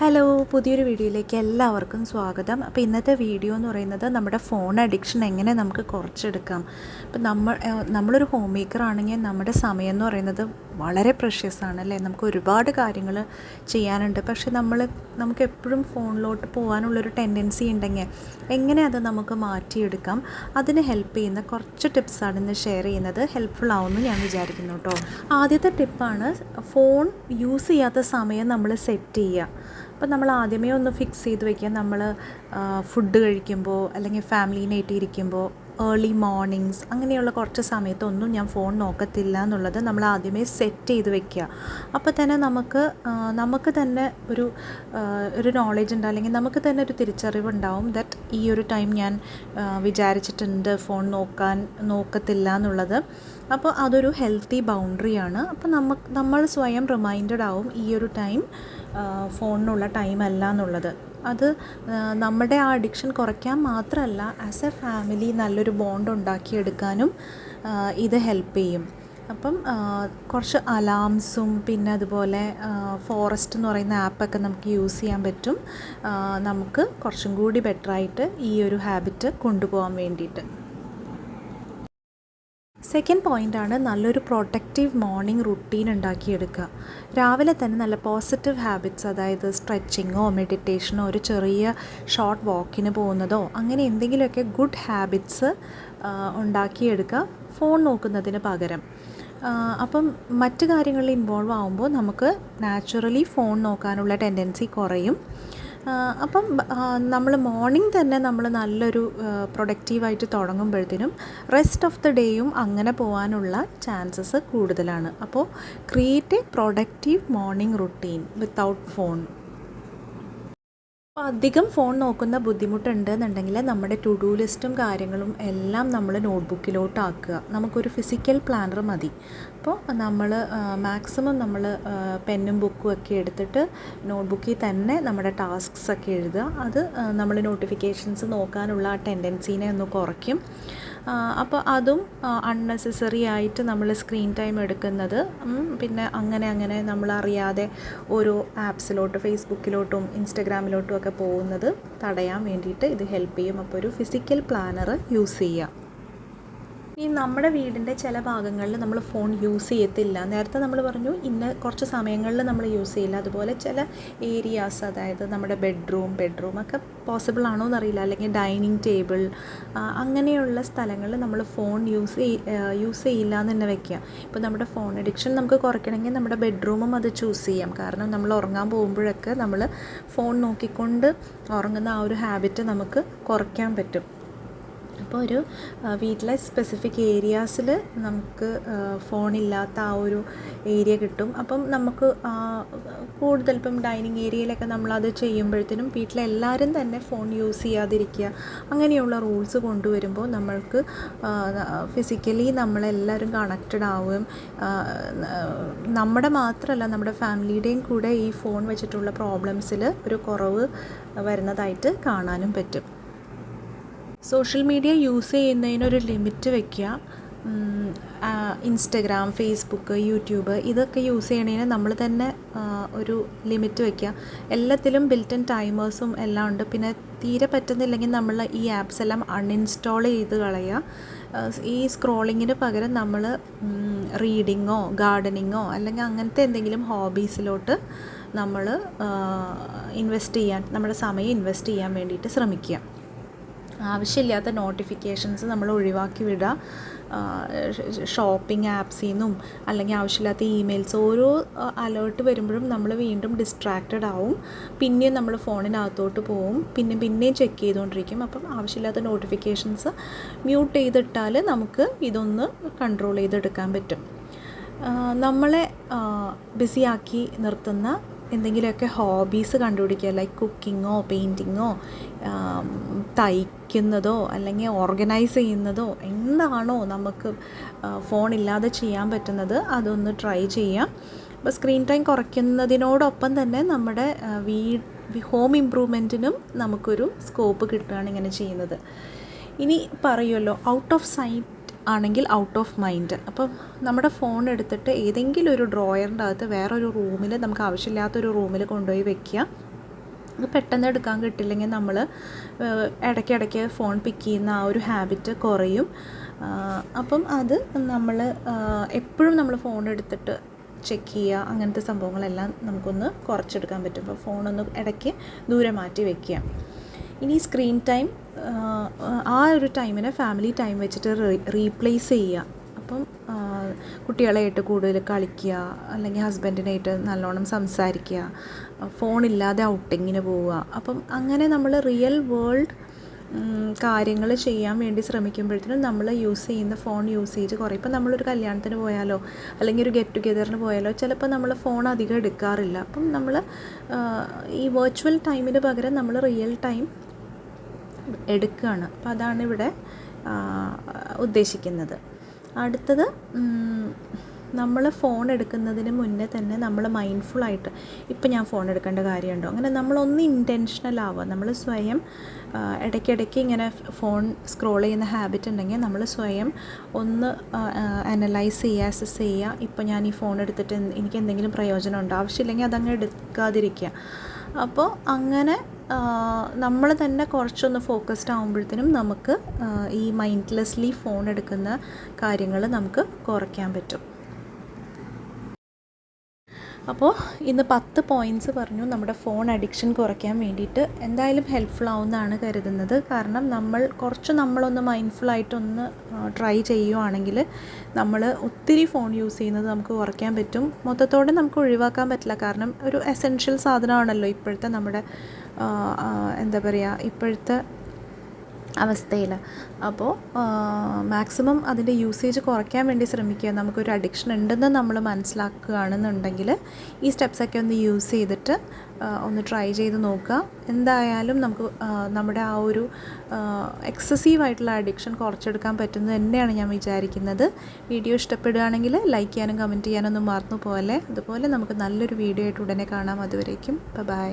Hello പുതിയൊരു വീഡിയോയിലേക്ക് എല്ലാവർക്കും സ്വാഗതം. അപ്പോൾ ഇന്നത്തെ വീഡിയോ എന്ന് പറയുന്നത് നമ്മുടെ ഫോൺ അഡിക്ഷൻ എങ്ങനെ നമുക്ക് കുറച്ചെടുക്കാം. ഇപ്പം നമ്മൾ നമ്മളൊരു ഹോം മേക്കർ ആണെങ്കിൽ നമ്മുടെ സമയം എന്ന് പറയുന്നത് വളരെ പ്രഷ്യസ് ആണ് അല്ലേ നമുക്ക് ഒരുപാട് കാര്യങ്ങൾ ചെയ്യാനുണ്ട്. പക്ഷെ നമ്മൾ നമുക്ക് എപ്പോഴും ഫോണിലോട്ട് പോകാനുള്ളൊരു ടെൻഡൻസി ഉണ്ടെങ്കിൽ എങ്ങനെ അത് നമുക്ക് മാറ്റിയെടുക്കാം? അതിന് ഹെൽപ്പ് ചെയ്യുന്ന കുറച്ച് ടിപ്സാണ് ഇന്ന് ഷെയർ ചെയ്യുന്നത്. ഹെൽപ്ഫുൾ ആവുമെന്ന് ഞാൻ വിചാരിക്കുന്നു കേട്ടോ. ആദ്യത്തെ ടിപ്പാണ് ഫോൺ യൂസ് ചെയ്യാത്ത സമയം നമ്മൾ സെറ്റ് ചെയ്യുക. അപ്പം നമ്മൾ ആദ്യമേ ഒന്ന് ഫിക്സ് ചെയ്ത് വയ്ക്കുക നമ്മൾ ഫുഡ് കഴിക്കുമ്പോൾ അല്ലെങ്കിൽ ഫാമിലീനായിട്ട് ഇരിക്കുമ്പോൾ ഏർലി മോർണിംഗ്സ് അങ്ങനെയുള്ള കുറച്ച് സമയത്തൊന്നും ഞാൻ ഫോൺ നോക്കത്തില്ല എന്നുള്ളത് നമ്മൾ ആദ്യമേ സെറ്റ് ചെയ്ത് വെക്കുക. അപ്പോൾ തന്നെ നമുക്ക് നമുക്ക് തന്നെ ഒരു ഒരു നോളേജ് ഉണ്ട്. അല്ലെങ്കിൽ നമുക്ക് തന്നെ ഒരു തിരിച്ചറിവ് ഉണ്ടാവും ദറ്റ് ഈ ഒരു ടൈം ഞാൻ വിചാരിച്ചിട്ടുണ്ട് ഫോൺ നോക്കാൻ നോക്കത്തില്ല എന്നുള്ളത് അപ്പോൾ അതൊരു ഹെൽത്തി ബൗണ്ടറിയാണ് അപ്പോൾ നമുക്ക് നമ്മൾ സ്വയം റിമൈൻഡഡ് ആവും ഈ ഒരു ടൈം ഫോണിനുള്ള ടൈം അല്ല എന്നുള്ളത്. അത് നമ്മുടെ ആ അഡിക്ഷൻ കുറയ്ക്കാൻ മാത്രമല്ല ആസ് എ ഫാമിലി നല്ലൊരു ബോണ്ട് ഉണ്ടാക്കിയെടുക്കാനും ഇത് ഹെൽപ്പ് ചെയ്യും. അപ്പം കുറച്ച് അലാംസും പിന്നെ അതുപോലെ ഫോറസ്റ്റ് എന്ന് പറയുന്ന ആപ്പൊക്കെ നമുക്ക് യൂസ് ചെയ്യാൻ പറ്റും. നമുക്ക് കുറച്ചും കൂടി ബെറ്ററായിട്ട് ഈ ഒരു ഹാബിറ്റ് കൊണ്ടുപോകാൻ വേണ്ടിയിട്ട്. സെക്കൻഡ് പോയിന്റാണ് നല്ലൊരു പ്രൊട്ടക്റ്റീവ് മോർണിംഗ് റുട്ടീൻ ഉണ്ടാക്കിയെടുക്കുക. രാവിലെ തന്നെ നല്ല പോസിറ്റീവ് ഹാബിറ്റ്സ് അതായത് സ്ട്രെച്ചിങ്ങോ മെഡിറ്റേഷനോ ഒരു ചെറിയ ഷോർട്ട് വാക്കിന് പോകുന്നതോ അങ്ങനെ എന്തെങ്കിലുമൊക്കെ ഗുഡ് ഹാബിറ്റ്സ് ഉണ്ടാക്കിയെടുക്കുക ഫോൺ നോക്കുന്നതിന് പകരം. അപ്പം മറ്റ് കാര്യങ്ങളിൽ ഇൻവോൾവ് ആകുമ്പോൾ നമുക്ക് നാച്ചുറലി ഫോൺ നോക്കാനുള്ള ടെൻഡൻസി കുറയും. അപ്പം നമ്മൾ മോർണിംഗ് തന്നെ നമ്മൾ നല്ലൊരു പ്രൊഡക്റ്റീവായിട്ട് തുടങ്ങുമ്പോഴത്തേനും റെസ്റ്റ് ഓഫ് ദ ഡേയും അങ്ങനെ പോകാനുള്ള ചാൻസസ് കൂടുതലാണ്. അപ്പോൾ create a productive morning routine without phone അപ്പോൾ അധികം ഫോൺ നോക്കുന്ന ബുദ്ധിമുട്ടുണ്ട് എന്നുണ്ടെങ്കിൽ നമ്മുടെ ടു ഡു ലിസ്റ്റും കാര്യങ്ങളും എല്ലാം നമ്മൾ നോട്ട്ബുക്കിലോട്ട് ആക്കുക നമുക്കൊരു ഫിസിക്കൽ പ്ലാനർ മതി. അപ്പോൾ നമ്മൾ മാക്സിമം നമ്മൾ പെന്നും ബുക്കും ഒക്കെ എടുത്തിട്ട് നോട്ട്ബുക്കിൽ തന്നെ നമ്മുടെ ടാസ്ക്സ് ഒക്കെ എഴുതുക. അത് നമ്മൾ നോട്ടിഫിക്കേഷൻസ് നോക്കാനുള്ള ആ ടെൻഡൻസീനെ ഒന്ന് കുറയ്ക്കും. അപ്പോൾ അതും അൺനെസസറി ആയിട്ട് നമ്മൾ സ്ക്രീൻ ടൈം എടുക്കുന്നത്. പിന്നെ അങ്ങനെ അങ്ങനെ നമ്മൾ അറിയാതെ ഓരോ ആപ്സിലോട്ട് ഫേസ്ബുക്കിലോട്ടും ഇൻസ്റ്റഗ്രാമിലോട്ടും ഒക്കെ പോകുന്നത് തടയാൻ വേണ്ടിയിട്ട് ഇത് ഹെൽപ്പ് ചെയ്യും. അപ്പോൾ ഒരു ഫിസിക്കൽ പ്ലാനർ യൂസ് ചെയ്യുക ഈ നമ്മുടെ വീടിന്റെ ചില ഭാഗങ്ങളിൽ നമ്മൾ ഫോൺ യൂസ് ചെയ്യത്തില്ല. നേരത്തെ നമ്മൾ പറഞ്ഞു ഇന്ന കുറച്ച് സമയങ്ങളിൽ നമ്മൾ യൂസ് ചെയ്യില്ല. അതുപോലെ ചില ഏരിയാസ് അതായത് നമ്മുടെ ബെഡ്റൂം ബെഡ്റൂം ഒക്കെ പോസിബിൾ ആണോ എന്നറിയില്ല. അല്ലെങ്കിൽ ഡൈനിങ് ടേബിൾ അങ്ങനെയുള്ള സ്ഥലങ്ങളിൽ നമ്മൾ ഫോൺ യൂസ് യൂസ് ചെയ്യില്ല എന്ന് തന്നെ വെക്കുക. ഇപ്പോൾ നമ്മുടെ ഫോൺ അഡിക്ഷൻ നമുക്ക് കുറയ്ക്കണമെങ്കിൽ നമ്മുടെ ബെഡ്റൂമും അത് ചൂസ് ചെയ്യാം. കാരണം നമ്മൾ ഉറങ്ങാൻ പോകുമ്പോഴൊക്കെ നമ്മൾ ഫോൺ നോക്കിക്കൊണ്ട് ഉറങ്ങുന്ന ആ ഒരു ഹാബിറ്റ് നമുക്ക് കുറയ്ക്കാൻ പറ്റും. അപ്പോൾ ഒരു വീട്ടിലെ സ്പെസിഫിക് ഏരിയാസിൽ നമുക്ക് ഫോണില്ലാത്ത ആ ഒരു ഏരിയ കിട്ടും. അപ്പം നമുക്ക് കൂടുതൽ ഇപ്പം ഡൈനിങ് ഏരിയയിലൊക്കെ നമ്മളത് ചെയ്യുമ്പോഴത്തേനും വീട്ടിലെല്ലാവരും തന്നെ ഫോൺ യൂസ് ചെയ്യാതിരിക്കുക അങ്ങനെയുള്ള റൂൾസ് കൊണ്ടുവരുമ്പോൾ നമ്മൾക്ക് ഫിസിക്കലി നമ്മളെല്ലാവരും കണക്റ്റഡ് ആവുകയും നമ്മുടെ മാത്രമല്ല നമ്മുടെ ഫാമിലിയുടെയും കൂടെ ഈ ഫോൺ വെച്ചിട്ടുള്ള പ്രോബ്ലംസിൽ ഒരു കുറവ് വരുന്നതായിട്ട് കാണാനും പറ്റും. സോഷ്യൽ മീഡിയ യൂസ് ചെയ്യുന്നതിനൊരു ലിമിറ്റ് വെക്കുക. ഇൻസ്റ്റഗ്രാം ഫേസ്ബുക്ക് യൂട്യൂബ് ഇതൊക്കെ യൂസ് ചെയ്യണതിന് നമ്മൾ തന്നെ ഒരു ലിമിറ്റ് വെക്കുക. എല്ലാത്തിലും ബിൽറ്റൻ ടൈമേഴ്സും എല്ലാം ഉണ്ട്. പിന്നെ തീരെ പറ്റുന്നില്ലെങ്കിൽ നമ്മൾ ഈ ആപ്സ് എല്ലാം അൺഇൻസ്റ്റാൾ ചെയ്ത് കളയുക. ഈ സ്ക്രോളിങ്ങിന് പകരം നമ്മൾ റീഡിങ്ങോ ഗാർഡനിങ്ങോ അല്ലെങ്കിൽ അങ്ങനത്തെ എന്തെങ്കിലും ഹോബീസിലോട്ട് നമ്മൾ ഇൻവെസ്റ്റ് ചെയ്യാൻ നമ്മുടെ സമയം ഇൻവെസ്റ്റ് ചെയ്യാൻ വേണ്ടിയിട്ട് ശ്രമിക്കുക. ആവശ്യമില്ലാത്ത നോട്ടിഫിക്കേഷൻസ് നമ്മൾ ഒഴിവാക്കി വിടുക. ഷോപ്പിംഗ് ആപ്സിൽ നിന്നും അല്ലെങ്കിൽ ആവശ്യമില്ലാത്ത ഇമെയിൽസ് ഓരോ അലേർട്ട് വരുമ്പോഴും നമ്മൾ വീണ്ടും ഡിസ്ട്രാക്റ്റഡ് ആവും. പിന്നെയും നമ്മൾ ഫോണിനകത്തോട്ട് പോവും. പിന്നെ പിന്നെയും ചെക്ക് ചെയ്തുകൊണ്ടിരിക്കും. അപ്പം ആവശ്യമില്ലാത്ത നോട്ടിഫിക്കേഷൻസ് മ്യൂട്ട് ചെയ്തിട്ടാൽ നമുക്ക് ഇതൊന്ന് കൺട്രോൾ ചെയ്തെടുക്കാൻ പറ്റും. നമ്മളെ ബിസിയാക്കി നിർത്തുന്ന എന്തെങ്കിലുമൊക്കെ ഹോബീസ് കണ്ടുപിടിക്കുക. ലൈക്ക് കുക്കിങ്ങോ പെയിന്റിങ്ങോ തയ്ക്കുന്നതോ അല്ലെങ്കിൽ ഓർഗനൈസ് ചെയ്യുന്നതോ എന്താണോ നമുക്ക് ഫോണില്ലാതെ ചെയ്യാൻ പറ്റുന്നത് അതൊന്ന് ട്രൈ ചെയ്യാം. അപ്പോൾ സ്ക്രീൻ ടൈം കുറയ്ക്കുന്നതിനോടൊപ്പം തന്നെ നമ്മുടെ വീ ഹോം ഇമ്പ്രൂവ്മെന്റിനും നമുക്കൊരു സ്കോപ്പ് കിട്ടുകയാണ് ഇങ്ങനെ ചെയ്യുന്നത്. ഇനി പറയുമല്ലോ ഔട്ട് ഓഫ് സൈറ്റ് ആണെങ്കിൽ ഔട്ട് ഓഫ് മൈൻഡ് അപ്പം നമ്മുടെ ഫോൺ എടുത്തിട്ട് ഏതെങ്കിലും ഒരു ഡ്രോയറിന്റെ അകത്ത് വേറൊരു റൂമിൽ നമുക്ക് ആവശ്യമില്ലാത്തൊരു റൂമിൽ കൊണ്ടുപോയി വെക്കുക. പെട്ടെന്ന് എടുക്കാൻ കിട്ടില്ലെങ്കിൽ നമ്മൾ ഇടയ്ക്കിടയ്ക്ക് ഫോൺ പിക്ക് ചെയ്യുന്ന ആ ഒരു ഹാബിറ്റ് കുറയും. അപ്പം അത് നമ്മൾ എപ്പോഴും നമ്മൾ ഫോൺ എടുത്തിട്ട് ചെക്ക് ചെയ്യുക അങ്ങനത്തെ സംഭവങ്ങളെല്ലാം നമുക്കൊന്ന് കുറച്ചെടുക്കാൻ പറ്റും. അപ്പോൾ ഫോണൊന്ന് ഇടയ്ക്ക് ദൂരെ മാറ്റി വയ്ക്കുക ഇനി സ്ക്രീൻ ടൈം ആ ഒരു ടൈമിനെ ഫാമിലി ടൈം വെച്ചിട്ട് റീപ്ലേസ് ചെയ്യുക. അപ്പം കുട്ടികളായിട്ട് കൂടുതൽ കളിക്കുക അല്ലെങ്കിൽ ഹസ്ബൻഡിനായിട്ട് നല്ലോണം സംസാരിക്കുക ഫോണില്ലാതെ ഔട്ടിങ്ങിന് പോവുക. അപ്പം അങ്ങനെ നമ്മൾ റിയൽ വേൾഡ് കാര്യങ്ങൾ ചെയ്യാൻ വേണ്ടി ശ്രമിക്കുമ്പോഴത്തേനും നമ്മൾ യൂസ് ചെയ്യുന്ന ഫോൺ യൂസേജ് കുറയും. ഇപ്പം നമ്മളൊരു കല്യാണത്തിന് പോയാലോ അല്ലെങ്കിൽ ഒരു ഗെറ്റ് ടുഗെദറിന് പോയാലോ ചിലപ്പോൾ നമ്മൾ ഫോൺ അധികം എടുക്കാറില്ല. അപ്പം നമ്മൾ ഈ വെർച്വൽ ടൈമിന് പകരം നമ്മൾ റിയൽ ടൈം എടുക്കുകയാണ്. അപ്പം അതാണ് ഇവിടെ ഉദ്ദേശിക്കുന്നത്. അടുത്തത് നമ്മൾ ഫോൺ എടുക്കുന്നതിന് മുന്നേ തന്നെ നമ്മൾ മൈൻഡ്ഫുള്ളായിട്ട് ഇപ്പം ഞാൻ ഫോൺ എടുക്കേണ്ട കാര്യമുണ്ടോ? അങ്ങനെ നമ്മളൊന്ന് ഇന്റൻഷനൽ ആവുക. നമ്മൾ സ്വയം ഇടയ്ക്കിടയ്ക്ക് ഇങ്ങനെ ഫോൺ സ്ക്രോൾ ചെയ്യുന്ന ഹാബിറ്റ് ഉണ്ടെങ്കിൽ നമ്മൾ സ്വയം ഒന്ന് അനലൈസ് ചെയ്യുക അസസ് ചെയ്യുക. ഇപ്പം ഞാൻ ഈ ഫോൺ എടുത്തിട്ട് എനിക്ക് എന്തെങ്കിലും പ്രയോജനമുണ്ടോ ആവശ്യമില്ലെങ്കിൽ അതങ്ങ് എടുക്കാതിരിക്കുക. അപ്പോൾ അങ്ങനെ നമ്മൾ തന്നെ കുറച്ചൊന്ന് ഫോക്കസ്ഡ് ആകുമ്പോഴത്തേനും നമുക്ക് ഈ മൈൻഡ്ലെസ്ലി ഫോൺ എടുക്കുന്ന കാര്യങ്ങൾ നമുക്ക് കുറയ്ക്കാൻ പറ്റും. അപ്പോൾ ഇന്ന് പത്ത് പോയിന്റ്സ് പറഞ്ഞു നമ്മുടെ ഫോൺ അഡിക്ഷൻ കുറയ്ക്കാൻ വേണ്ടിയിട്ട്. എന്തായാലും ഹെൽപ്ഫുൾ ആവുമെന്നാണ് കരുതുന്നത്. കാരണം നമ്മൾ കുറച്ച് നമ്മളൊന്ന് മൈൻഡ്ഫുള്ളായിട്ടൊന്ന് ട്രൈ ചെയ്യുവാണെങ്കിൽ നമ്മൾ ഒത്തിരി ഫോൺ യൂസ് ചെയ്യുന്നത് നമുക്ക് കുറയ്ക്കാൻ പറ്റും. മൊത്തത്തോടെ നമുക്ക് ഒഴിവാക്കാൻ പറ്റില്ല. കാരണം ഒരു എസെൻഷ്യൽ സാധനമാണല്ലോ ഇപ്പോഴത്തെ നമ്മുടെ എന്താ പറയുക ഇപ്പോഴത്തെ അവസ്ഥയിൽ അപ്പോൾ മാക്സിമം അതിന്റെ യൂസേജ് കുറയ്ക്കാൻ വേണ്ടി ശ്രമിക്കുക. നമുക്കൊരു അഡിക്ഷൻ ഉണ്ടെന്ന് നമ്മൾ മനസ്സിലാക്കുകയാണെന്നുണ്ടെങ്കിൽ ഈ സ്റ്റെപ്സൊക്കെ ഒന്ന് യൂസ് ചെയ്തിട്ട് ഒന്ന് ട്രൈ ചെയ്ത് നോക്കുക. എന്തായാലും നമുക്ക് നമ്മുടെ ആ ഒരു എക്സസീവ് ആയിട്ടുള്ള അഡിക്ഷൻ കുറച്ചെടുക്കാൻ പറ്റുന്നത് തന്നെയാണ് ഞാൻ വിചാരിക്കുന്നത്. വീഡിയോ ഇഷ്ടപ്പെടുകയാണെങ്കിൽ ലൈക്ക് ചെയ്യാനും കമന്റ് ചെയ്യാനൊന്നും മറന്നു പോലെ അതുപോലെ നമുക്ക് നല്ലൊരു വീഡിയോ ആയിട്ട് ഉടനെ കാണാം. അതുവരേക്കും ബൈ